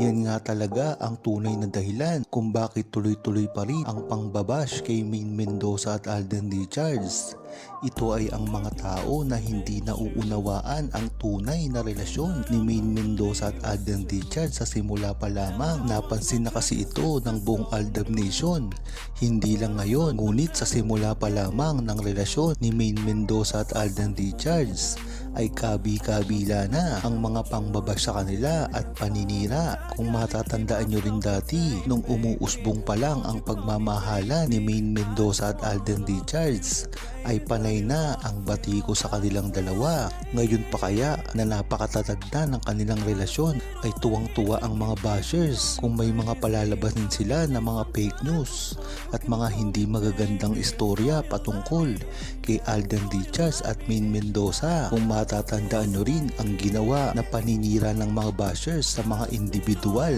Yan nga talaga ang tunay na dahilan kung bakit tuloy-tuloy pa rin ang pangbabash kay Main Mendoza at Alden Richards. Ito ay ang mga tao na hindi nauunawaan ang tunay na relasyon ni Main Mendoza at Alden Richards sa simula pa lamang. Napansin na kasi ito ng buong Aldab Nation. Hindi lang ngayon, ngunit sa simula pa lamang ng relasyon ni Main Mendoza at Alden Richards ay kabi-kabila na ang mga pangbabash sa kanila at paninira. Kung matatandaan nyo rin dati, nung umuusbong pa lang ang pagmamahala ni Main Mendoza at Alden Richards, ay panay na ang bati ko sa kanilang dalawa. Ngayon pa kaya na napakatatag na ng kanilang relasyon ay tuwang-tuwa ang mga bashers kung may mga palalabasin sila na mga fake news at mga hindi magagandang istorya patungkol kay Alden Richards at Main Mendoza. Kung matatandaan nyo rin ang ginawa na paninira ng mga bashers sa mga individual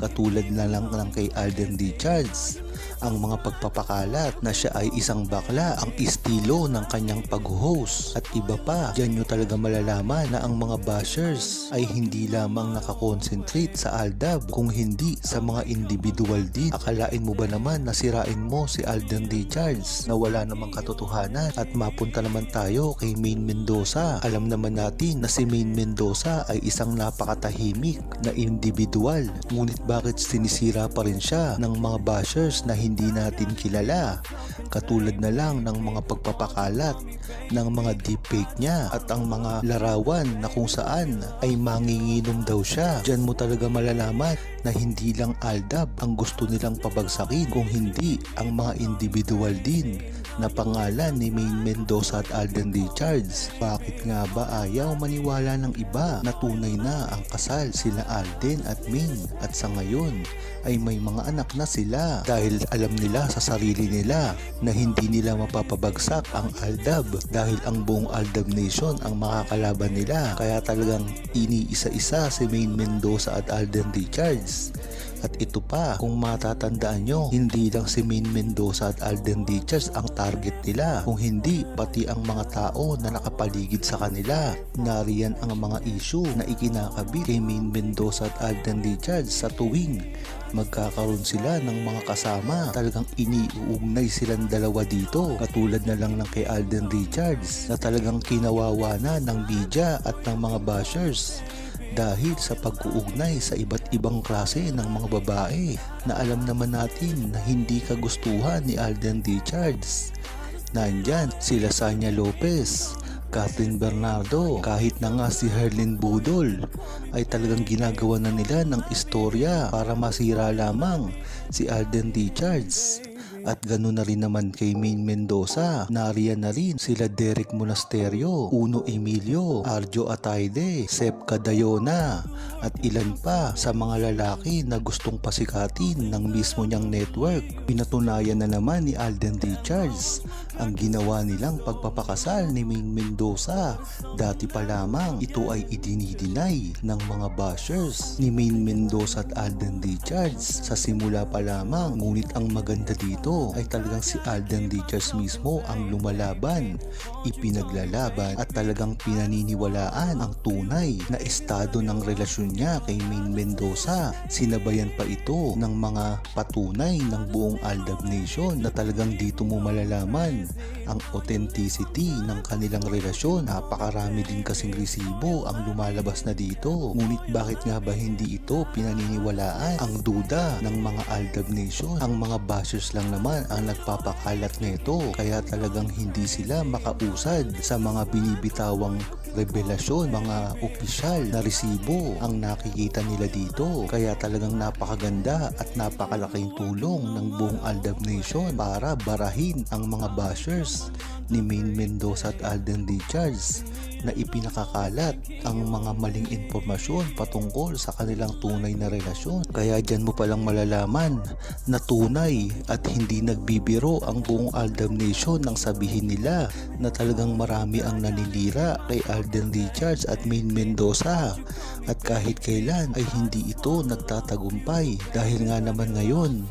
katulad na lang ng kay Alden Richards ang mga pagpapakalat na siya ay isang bakla ang estilo ng kanyang pag-host at iba pa. Diyan nyo talaga malalaman na ang mga bashers ay hindi lamang nakakonsentrate sa Aldab kung hindi sa mga individual din. Akalain mo ba naman na sirain mo si Alden Richards na wala namang katotohanan at mapunta naman tayo kay Main Mendoza. Alam naman natin na si Main Mendoza ay isang napakatahimik na individual. Ngunit bakit sinisira pa rin siya ng mga bashers na hindi natin kilala? Katulad na lang ng mga pagpapakalat ng mga deepfake niya at ang mga larawan na kung saan ay manginginom daw siya. Diyan mo talaga malalaman na hindi lang Aldab ang gusto nilang pabagsakin kung hindi ang mga individual din na pangalan ni Main Mendoza at Alden Richards. Bakit nga ba ayaw maniwala ng iba na tunay na ang kasal sila Alden at Main at sa ngayon ay may mga anak na sila dahil alam nila sa sarili nila na hindi nila mapapabagsak ang Aldab dahil ang buong Aldab Nation ang makakalaban nila. Kaya talagang iniisa-isa si Main Mendoza at Alden Richards at ito pa, kung matatandaan nyo, hindi lang si Main Mendoza at Alden Richards ang target nila. Kung hindi, pati ang mga tao na nakapaligid sa kanila. Nariyan ang mga issue na ikinakabit kay Main Mendoza at Alden Richards sa tuwing magkakaroon sila ng mga kasama. Talagang iniuugnay silang dalawa dito. Katulad na lang ng kay Alden Richards na talagang kinawawa na ng media at ng mga bashers dahil sa pag-uugnay sa iba't ibang klase ng mga babae na alam naman natin na hindi kagustuhan ni Alden Richards. Nandyan sila Sanya Lopez, Catherine Bernardo, kahit na nga si Herlin Budol ay talagang ginagawa na nila ng istorya para masira lamang si Alden Richards. At ganoon na rin naman kay Main Mendoza. Nariyan na rin sila Derek Monasterio, Uno Emilio, Arjo Ataide, Sep Cadayona, at ilan pa sa mga lalaki na gustong pasikatin ng mismo niyang network. Pinatunayan na naman ni Alden Richards ang ginawa nilang pagpapakasal ni Main Mendoza. Dati pa lamang ito ay idinidinay ng mga bashers ni Main Mendoza at Alden Richards sa simula pa lamang. Ngunit ang maganda dito ay talagang si Alden Richards mismo ang lumalaban, ipinaglalaban at talagang pinaniniwalaan ang tunay na estado ng relasyon niya kay Main Mendoza. Sinabayan pa ito ng mga patunay ng buong Aldab Nation na talagang dito mo malalaman ang authenticity ng kanilang relasyon. Napakarami din kasing resibo ang lumalabas na dito. Ngunit bakit nga ba hindi ito pinaniniwalaan ang duda ng mga Aldab Nation? Ang mga bashers lang naman ang nagpapakalat nito kaya talagang hindi sila makausad sa mga binibitawang revelasyon, mga opisyal na resibo ang nakikita nila dito. Kaya talagang napakaganda at napakalaking tulong ng buong Aldab Nation para barahin ang mga bashers ni Main Mendoza at Alden Richards na ipinakakalat ang mga maling impormasyon patungkol sa kanilang tunay na relasyon. Kaya dyan mo palang malalaman na tunay at hindi nagbibiro ang buong Aldam Nation nang sabihin nila na talagang marami ang naninira kay Alden Richards at Main Mendoza at kahit kailan ay hindi ito nagtatagumpay dahil nga naman ngayon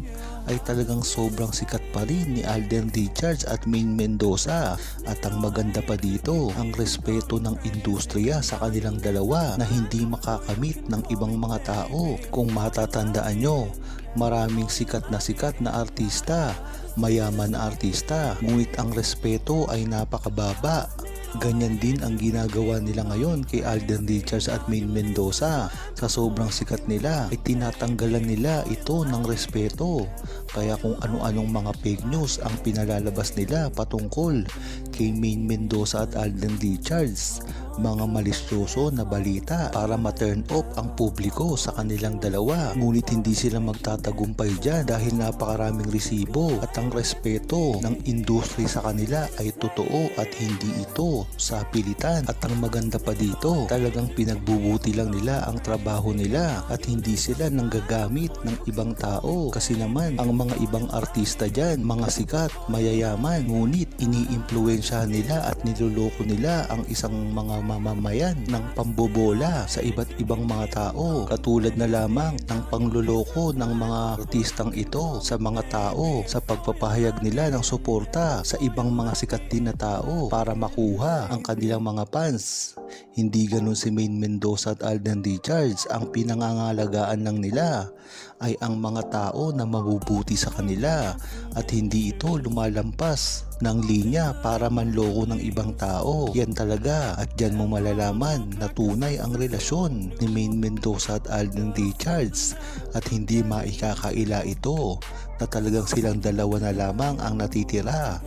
ay talagang sobrang sikat pa rin ni Alden Richards at Main Mendoza. At ang maganda pa dito, ang respeto ng industriya sa kanilang dalawa na hindi makakamit ng ibang mga tao. Kung matatandaan nyo, maraming sikat na sikat na artista, mayaman na artista, ngunit ang respeto ay napakababa. Ganyan din ang ginagawa nila ngayon kay Alden Richards at Main Mendoza. Sa sobrang sikat nila ay tinatanggalan nila ito ng respeto. Kaya kung ano-anong mga fake news ang pinalalabas nila patungkol kay Main Mendoza at Alden Richards, mga malisyoso na balita para ma-turn off ang publiko sa kanilang dalawa. Ngunit hindi sila magtatagumpay dyan dahil napakaraming resibo at ang respeto ng industry sa kanila ay totoo at hindi ito sa pilitan. At ang maganda pa dito, talagang pinagbubuti lang nila ang trabaho nila at hindi sila nanggagamit ng ibang tao. Kasi naman, ang mga ibang artista dyan, mga sikat, mayayaman, ngunit iniimpluwensyahan nila at niloloko nila ang isang mga mamamayan ng pambobola sa iba't ibang mga tao. Katulad na lamang ng pangluloko ng mga artistang ito sa mga tao sa pagpapahayag nila ng suporta sa ibang mga sikat din na tao para makuha ang kanilang mga fans. Hindi ganun si Main Mendoza at Alden Richards ang pinangangalagaan lang nila ay ang mga tao na mabubuti sa kanila at hindi ito lumalampas ng linya para manloko ng ibang tao. Yan talaga at dyan mo malalaman na tunay ang relasyon ni Main Mendoza at Alden Richards at hindi maikakaila ito na talagang silang dalawa na lamang ang natitira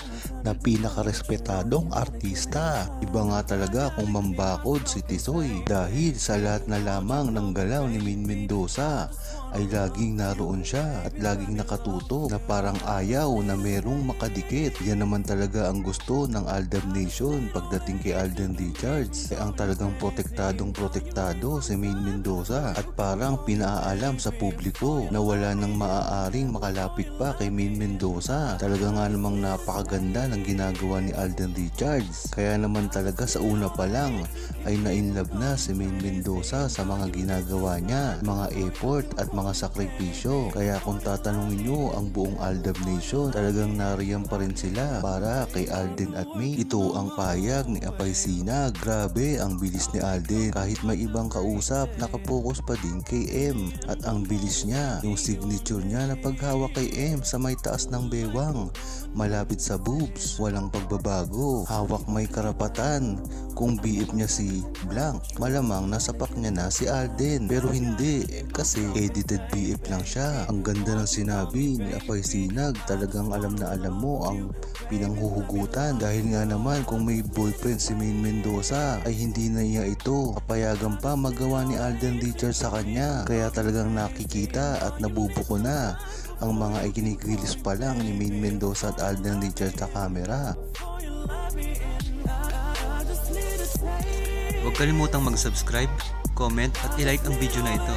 na pinakarespetadong artista. Iba nga talaga kung mambakod si Tisoy dahil sa lahat na lamang ng galaw ni Min Mendoza ay laging naroon siya at laging nakatuto na parang ayaw na merong makadikit. Yan naman talaga ang gusto ng Aldab Nation pagdating kay Alden Richards. Ay ang talagang protektadong protektado si Main Mendoza at parang pinaalam sa publiko na wala nang maaaring makalapit pa kay Main Mendoza. Talaga nga namang napakaganda ng ginagawa ni Alden Richards. Kaya naman talaga sa una pa lang ay na-inlove na si Main Mendoza sa mga ginagawa niya, mga effort at mga sakripisyo. Kaya kung tatanungin nyo ang buong Aldab Nation, talagang nariyan pa rin sila para kay Alden at Main. Ito ang payag ni Apay Sina. Grabe ang bilis ni Alden. Kahit may ibang kausap, nakapokus pa din kay M. At ang bilis niya, yung signature niya na paghawak kay M sa may taas ng bewang. Malapit sa boobs, walang pagbabago. Hawak may karapatan. Kung BF niya si Blank, malamang nasapak niya na si Alden. Pero hindi, kasi edited BF lang siya. Ang ganda ng sinabi ni Apay Sinag. Talagang alam na alam mo ang pinanghuhugutan. Dahil nga naman kung may boyfriend si Main Mendoza ay hindi na niya ito kapayagan pa magawa ni Alden Richards sa kanya. Kaya talagang nakikita at nabubuko na ang mga ikinigilis pa lang ni Main Mendoza at Alden Richards sa camera. Huwag kalimutang mag-subscribe, comment at i-like ang video na ito.